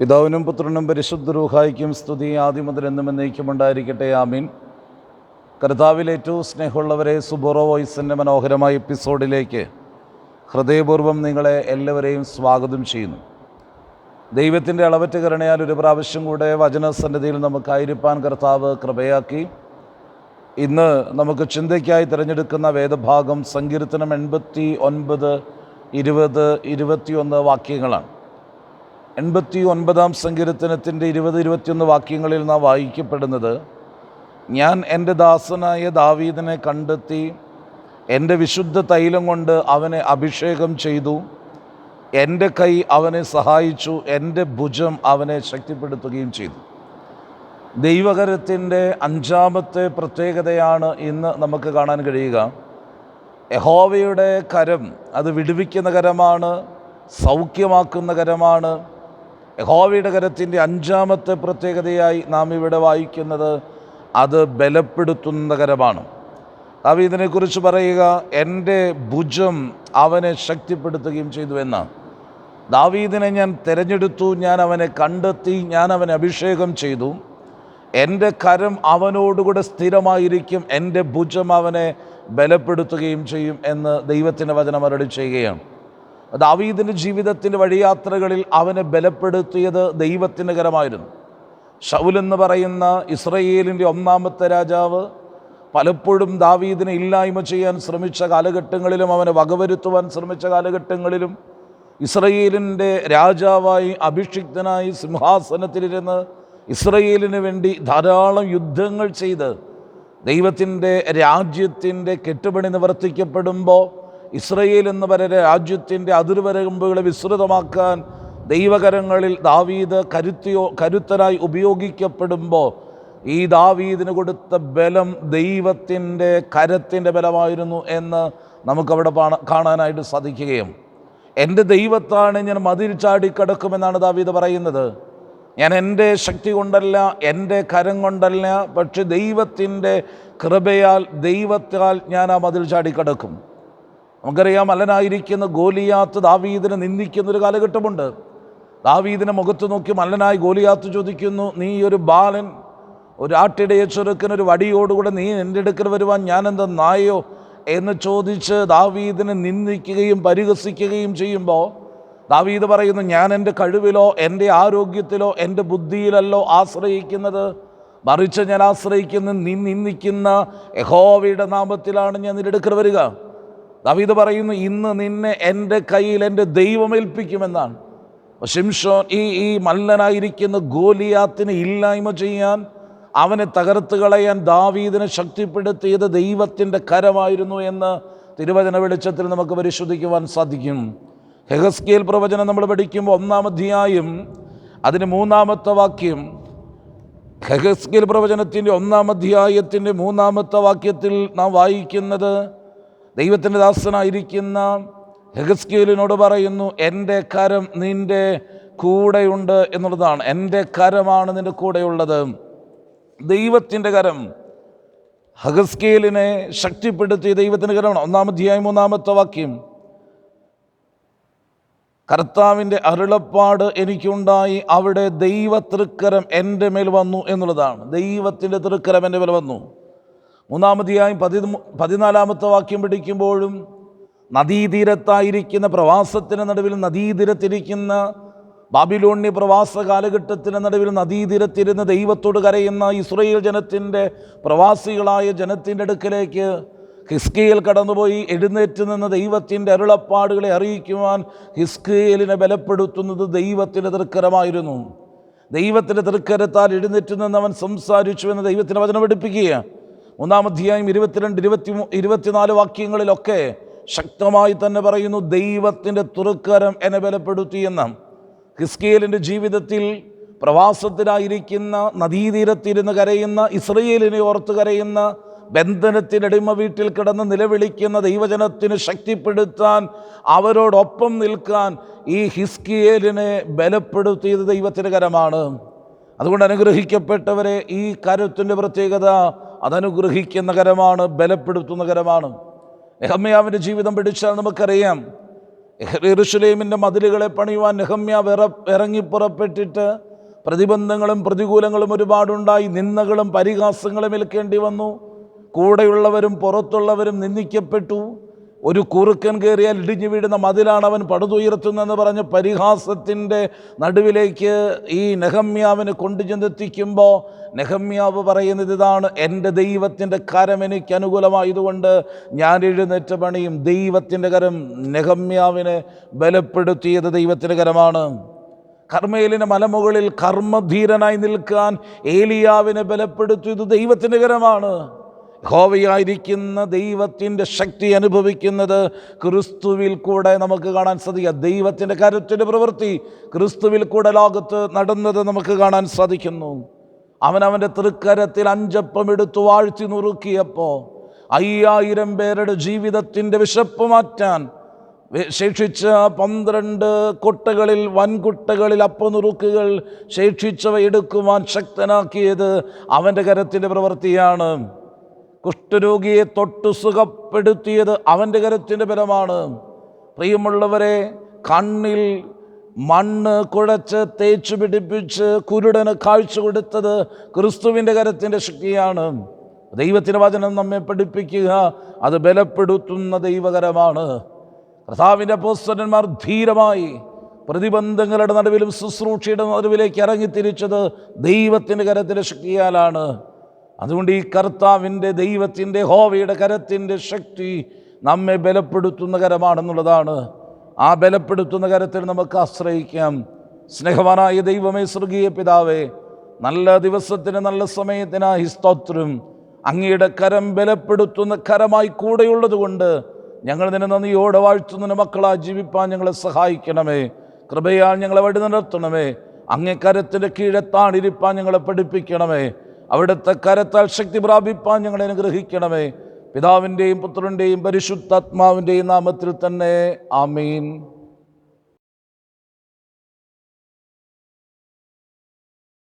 പിതാവിനും പുത്രനും പരിശുദ്ധ രൂഹായിക്കും സ്തുതി. ആദ്യം മുതൽ എന്നും എന്നേക്കും ഉണ്ടായിരിക്കട്ടെ. ആമീൻ. കർത്താവിൽ ഏറ്റവും സ്നേഹമുള്ളവരെ സുബോറോ വോയിസിന്റെ മനോഹരമായ എപ്പിസോഡിലേക്ക് ഹൃദയപൂർവം നിങ്ങളെ എല്ലാവരെയും സ്വാഗതം ചെയ്യുന്നു. ദൈവത്തിന്റെ അളവറ്റ കരുണയാൽ ഒരു പ്രാവശ്യം കൂടെ വചനസന്നിധിയിൽ നമുക്കായിരിക്കാൻ കർത്താവ് കൃപയാക്കി. ഇന്ന് നമുക്ക് ചിന്തയ്ക്കായി തിരഞ്ഞെടുക്കുന്ന വേദഭാഗം സങ്കീർത്തനം എൺപത്തി ഒൻപത് ഇരുപത് ഇരുപത്തിയൊന്ന് വാക്യങ്ങളാണ്. എൺപത്തി ഒൻപതാം സങ്കീർത്തനത്തിന്റെ ഇരുപത് ഇരുപത്തിയൊന്ന് വാക്യങ്ങളിൽ നാം വായിക്കപ്പെടുന്നത് ഞാൻ എന്റെ ദാസനായ ദാവീദിനെ കണ്ടെത്തി എന്റെ വിശുദ്ധ തൈലം കൊണ്ട് അവനെ അഭിഷേകം ചെയ്തു എന്റെ കൈ അവനെ സഹായിച്ചു എന്റെ ഭുജം അവനെ ശക്തിപ്പെടുത്തുകയും ചെയ്തു. ദൈവകരത്തിന്റെ അഞ്ചാമത്തെ പ്രത്യേകതയാണ് ഇന്ന് നമുക്ക് കാണാൻ കഴിയുക. യഹോവയുടെ കരം അത് വിടുവിക്കുന്ന കരമാണ് സൗഖ്യമാക്കുന്ന കരമാണ്. യഹോവയുടെ കരത്തിന്റെ അഞ്ചാമത്തെ പ്രത്യേകതയായി നാം ഇവിടെ വായിക്കുന്നത് അത് ബലപ്പെടുത്തുന്ന കരമാണ്. അവ ഇതിനെക്കുറിച്ച് പറയുക എന്റെ ഭുജം അവനെ ശക്തിപ്പെടുത്തുകയും ചെയ്തു എന്നാണ്. ദാവീദിനെ ഞാൻ തിരഞ്ഞെടുത്തു ഞാൻ അവനെ കണ്ടെത്തി ഞാൻ അവനെ അഭിഷേകം ചെയ്തു. എന്റെ കരം അവനോടുകൂടെ സ്ഥിരമായിരിക്കും എന്റെ ഭുജം അവനെ ബലപ്പെടുത്തുകയും ചെയ്യും എന്ന് ദൈവത്തിന്റെ വചനം അവരോട് ചെയ്യുകയാണ്. ദാവീദിന്റെ ജീവിതത്തിന്റെ വഴിയാത്രകളിൽ അവനെ ബലപ്പെടുത്തിയത് ദൈവത്തിന്റെ കരമായിരുന്നു. ഷൗലെന്ന് പറയുന്ന ഇസ്രയേലിന്റെ ഒന്നാമത്തെ രാജാവ് പലപ്പോഴും ദാവീദിനെ ഇല്ലായ്മ ചെയ്യാൻ ശ്രമിച്ച കാലഘട്ടങ്ങളിലും അവനെ വകവരുത്തുവാൻ ശ്രമിച്ച കാലഘട്ടങ്ങളിലും ഇസ്രയേലിന്റെ രാജാവായി അഭിഷിക്തനായി സിംഹാസനത്തിലിരുന്ന് ഇസ്രയേലിന് വേണ്ടി ധാരാളം യുദ്ധങ്ങൾ ചെയ്ത് ദൈവത്തിന്റെ രാജ്യത്തിന്റെ കെട്ടുപണി നിവർത്തിക്കപ്പെടുമ്പോൾ ഇസ്രയേൽ എന്ന് പറയുന്ന രാജ്യത്തിന്റെ അതിർവരമ്പുകളെ വിസ്തൃതമാക്കാൻ ദൈവകരങ്ങളിൽ ദാവീദ് കരുത്തിയോ കരുത്തരായി ഉപയോഗിക്കപ്പെടുമ്പോൾ ഈ ദാവീദിന് കൊടുത്ത ബലം ദൈവത്തിന്റെ കരത്തിന്റെ ബലമായിരുന്നു എന്ന് നമുക്കവിടെ കാണാനായിട്ട് സാധിക്കുകയും എന്റെ ദൈവത്താണ് ഞാൻ മതിൽ ചാടി കിടക്കുമെന്നാണ് ദാവീദ് പറയുന്നത്. ഞാൻ എന്റെ ശക്തി കൊണ്ടല്ല എന്റെ കരം കൊണ്ടല്ല പക്ഷെ ദൈവത്തിന്റെ കൃപയാൽ ദൈവത്താൽ ഞാൻ ആ മതിൽ ചാടി കിടക്കും. നമുക്കറിയാം മലനായിരിക്കുന്ന ഗോലിയാത്ത് ദാവീദിനെ നിന്ദിക്കുന്നൊരു കാലഘട്ടമുണ്ട്. ദാവീദിനെ മുഖത്ത് നോക്കി മല്ലനായി ഗോലിയാത്ത് ചോദിക്കുന്നു നീ ഒരു ബാലൻ ഒരു ആട്ടിടയെ ചുരുക്കൻ ഒരു വടിയോടുകൂടെ നീ എന്റെ അടുക്കൽ വരുവാൻ ഞാനെന്താ നായോ എന്ന് ചോദിച്ച് ദാവീദിനെ നിന്ദിക്കുകയും പരിഹസിക്കുകയും ചെയ്യുമ്പോൾ ദാവീദ് പറയുന്നു ഞാൻ എന്റെ കഴിവിലോ എന്റെ ആരോഗ്യത്തിലോ എന്റെ ബുദ്ധിയിലല്ലോ ആശ്രയിക്കുന്നത്. മറിച്ച് ഞാൻ ആശ്രയിക്കുന്ന നീ നിന്ദിക്കുന്ന യഹോവയുടെ നാമത്തിലാണ് ഞാൻ നിന്റെ വരിക. ദാവീദ് പറയുന്നു ഇന്ന് നിന്നെ എന്റെ കയ്യിൽ എന്റെ ദൈവം ഏൽപ്പിക്കുമെന്നാണ്. ഈ ഈ മല്ലനായിരിക്കുന്ന ഗോലിയാത്തിനെ ഇല്ലായ്മ ചെയ്യാൻ അവനെ തകർത്ത് കളയാൻ ദാവീദിനെ ശക്തിപ്പെടുത്തിയത് ദൈവത്തിന്റെ കരമായിരുന്നു എന്ന് തിരുവചന വെളിച്ചത്തിൽ നമുക്ക് പരിശോധിക്കുവാൻ സാധിക്കും. ഹെഗസ്കേൽ പ്രവചനം നമ്മൾ പഠിക്കുമ്പോൾ ഒന്നാം അധ്യായം അതിന് മൂന്നാമത്തെ വാക്യം. ഹെഗസ്കേൽ പ്രവചനത്തിന്റെ ഒന്നാം അധ്യായത്തിന്റെ മൂന്നാമത്തെ വാക്യത്തിൽ നാം വായിക്കുന്നത് ദൈവത്തിന്റെ ദാസനായിരിക്കുന്ന ഹെഗസ്കേലിനോട് പറയുന്നു എന്റെ കരം നിന്റെ കൂടെയുണ്ട് എന്നുള്ളതാണ്. എന്റെ കരമാണ് നിന്റെ കൂടെയുള്ളത്. ദൈവത്തിന്റെ കരം. ഹഗസ്കേലിനെ ശക്തിപ്പെടുത്തിയ ദൈവത്തിന്റെ കരമാണ്. ഒന്നാമധ്യായം മൂന്നാമത്തെ വാക്യം. കർത്താവിന്റെ അരുളപ്പാട് എനിക്കുണ്ടായി. അവിടെ ദൈവ തൃക്കരം എന്റെ മേൽ വന്നു എന്നുള്ളതാണ്. ദൈവത്തിന്റെ തൃക്കരം എന്റെ മേൽ വന്നു. മൂന്നാമതിയായി പതി പതിനാലാമത്തെ വാക്യം പിടിക്കുമ്പോഴും നദീതീരത്തായിരിക്കുന്ന പ്രവാസത്തിന്റെ നടുവിൽ നദീതീരത്തിരിക്കുന്ന ബാബിലോണ്യ പ്രവാസ കാലഘട്ടത്തിന് നടുവിൽ നദീതീരത്തിരുന്ന് ദൈവത്തോട് കരയുന്ന ഇസ്രയേൽ ജനത്തിന്റെ പ്രവാസികളായ ജനത്തിന്റെ അടുക്കലേക്ക് ഹിസ്കേൽ കടന്നുപോയി എഴുന്നേറ്റ് നിന്ന് ദൈവത്തിന്റെ അരുളപ്പാടുകളെ അറിയിക്കുവാൻ ഹിസ്കേലിനെ ബലപ്പെടുത്തുന്നത് ദൈവത്തിന്റെ തൃക്കരമായിരുന്നു ദൈവത്തിന്റെ തൃക്കരത്താൽ എഴുന്നേറ്റ് നിന്ന് അവൻ സംസാരിച്ചു എന്ന് ദൈവത്തിന്റെ വചനം പഠിപ്പിക്കുക മൂന്നാം അധ്യായം ഇരുപത്തിരണ്ട് ഇരുപത്തി ഇരുപത്തിനാല് വാക്യങ്ങളിലൊക്കെ ശക്തമായി തന്നെ പറയുന്നു ദൈവത്തിന്റെ തൃക്കരം എന്നെ ബലപ്പെടുത്തിയെന്ന് ഹിസ്കേലിന്റെ ജീവിതത്തിൽ പ്രവാസത്തിലായിരിക്കുന്ന നദീതീരത്തിരുന്ന് കരയുന്ന ഇസ്രയേലിനെ ഓർത്ത് കരയുന്ന ബന്ധനത്തിനടിമ വീട്ടിൽ കിടന്ന് നിലവിളിക്കുന്ന ദൈവജനത്തിന് ശക്തിപ്പെടുത്താൻ അവരോടൊപ്പം നിൽക്കാൻ ഈ ഹിസ്കിയേലിനെ ബലപ്പെടുത്തിയത് ദൈവത്തിന്റെ കരമാണ്. അതുകൊണ്ട് അനുഗ്രഹിക്കപ്പെട്ടവരെ ഈ കരത്തിന്റെ പ്രത്യേകത അതനുഗ്രഹിക്കുന്ന കരമാണ് ബലപ്പെടുത്തുന്ന കരമാണ്. നെഹമ്യാവിന്റെ ജീവിതം പിടിച്ചാൽ നമുക്കറിയാം എറുഷലേമിന്റെ മതിലുകളെ പണിയുവാൻ നെഹമ്യ വിറ ഇറങ്ങി പുറപ്പെട്ടിട്ട് പ്രതിബന്ധങ്ങളും പ്രതികൂലങ്ങളും ഒരുപാടുണ്ടായി. നിന്ദകളും പരിഹാസങ്ങളും ഏൽക്കേണ്ടി വന്നു. കൂടെയുള്ളവരും പുറത്തുള്ളവരും നിന്ദിക്കപ്പെട്ടു. ഒരു കുറുക്കൻ കയറിയാൽ ഇടിഞ്ഞു വീഴുന്ന മതിലാണ് അവൻ പടുതുയർത്തുന്നതെന്ന് പറഞ്ഞ് പരിഹാസത്തിന്റെ നടുവിലേക്ക് ഈ നെഹമ്യാവിനെ കൊണ്ടു ചെന്നെത്തിക്കുമ്പോൾ നെഹമ്യാവ് പറയുന്നത് ഇതാണ് എന്റെ ദൈവത്തിന്റെ കരം എനിക്ക് അനുകൂലമായതുകൊണ്ട് ഞാൻ എഴുന്നേറ്റ പണിയും ദൈവത്തിന്റെ കരം നെഹമ്യാവിനെ ബലപ്പെടുത്തിയത് ദൈവത്തിന്റെ കരമാണ്. കർമ്മയിലിന് മലമുകളിൽ കർമ്മധീരനായി നിൽക്കാൻ ഏലിയാവിനെ ബലപ്പെടുത്തിയത് ദൈവത്തിന്റെ കരമാണ്. ഹോവയായിരിക്കുന്ന ദൈവത്തിന്റെ ശക്തി അനുഭവിക്കുന്നത് ക്രിസ്തുവിൽ കൂടെ നമുക്ക് കാണാൻ സാധിക്കുക. ദൈവത്തിന്റെ കരുത്തിന്റെ പ്രവൃത്തി ക്രിസ്തുവിൽ കൂടെ ലോകത്ത് നടന്നത് നമുക്ക് കാണാൻ സാധിക്കുന്നു. അവൻ അവന്റെ തൃക്കരത്തിൽ അഞ്ചപ്പം എടുത്തു വാഴ്ത്തി നുറുക്കിയപ്പോൾ അയ്യായിരം പേരുടെ ജീവിതത്തിന്റെ വിശപ്പ് മാറ്റാൻ ശേഷിച്ച പന്ത്രണ്ട് കൊട്ടകളിൽ വൻകുട്ടകളിൽ അപ്പനുറുക്കുകൾ ശേഷിച്ചവ എടുക്കുവാൻ ശക്തനാക്കിയത് അവന്റെ കരത്തിന്റെ പ്രവൃത്തിയാണ്. കുഷ്ഠരോഗിയെ തൊട്ട് സുഖപ്പെടുത്തിയത് അവന്റെ കരത്തിന്റെ ബലമാണ് പ്രിയമുള്ളവരെ കണ്ണിൽ മണ്ണ് കുഴച്ച് തേച്ച് പിടിപ്പിച്ച് കുരുടന് കാഴ്ച കൊടുത്തത് ക്രിസ്തുവിന്റെ കരത്തിന്റെ ശക്തിയാണ്. ദൈവത്തിന്റെ വചനം നമ്മെ പഠിപ്പിക്കുക അത് ബലപ്പെടുത്തുന്ന ദൈവകരമാണ്. കർത്താവിന്റെ പോസ്റ്റന്മാർ ധീരമായി പ്രതിബന്ധങ്ങളുടെ നടുവിലും ശുശ്രൂഷയുടെ നടുവിലേക്ക് ഇറങ്ങിത്തിരിച്ചത് ദൈവത്തിന്റെ കരത്തിന്റെ ശക്തിയാലാണ്. അതുകൊണ്ട് ഈ കർത്താവിന്റെ ദൈവത്തിന്റെ ഹോവയുടെ കരത്തിന്റെ ശക്തി നമ്മെ ബലപ്പെടുത്തുന്ന കരമാണെന്നുള്ളതാണ്. ആ ബലപ്പെടുത്തുന്ന കരത്തിൽ നമുക്ക് ആശ്രയിക്കാം. സ്നേഹവാനായ ദൈവമേ സ്വർഗീയ പിതാവേ നല്ല ദിവസത്തിന് നല്ല സമയത്തിനായി സ്തോത്രം. അങ്ങയുടെ കരം ബലപ്പെടുത്തുന്ന കരമായി കൂടെയുള്ളത് കൊണ്ട് ഞങ്ങൾ നിന്നെ നന്ദിയോടെ വാഴ്ത്തുന്നതിന് മക്കളാ ജീവിപ്പാൻ ഞങ്ങളെ സഹായിക്കണമേ. കൃപയാൽ ഞങ്ങളെ വഴി നടത്തണമേ. അങ്ങേ കരത്തിന്റെ കീഴത്താണിരിപ്പാൻ ഞങ്ങളെ പഠിപ്പിക്കണമേ. അവിടുത്തെ കരത്താൽ ശക്തി പ്രാപിപ്പാൻ ഞങ്ങളെ അനുഗ്രഹിക്കണമേ. പിതാവിന്റെയും പുത്രന്റെയും പരിശുദ്ധാത്മാവിന്റെയും നാമത്തിൽ തന്നെ ആമീൻ.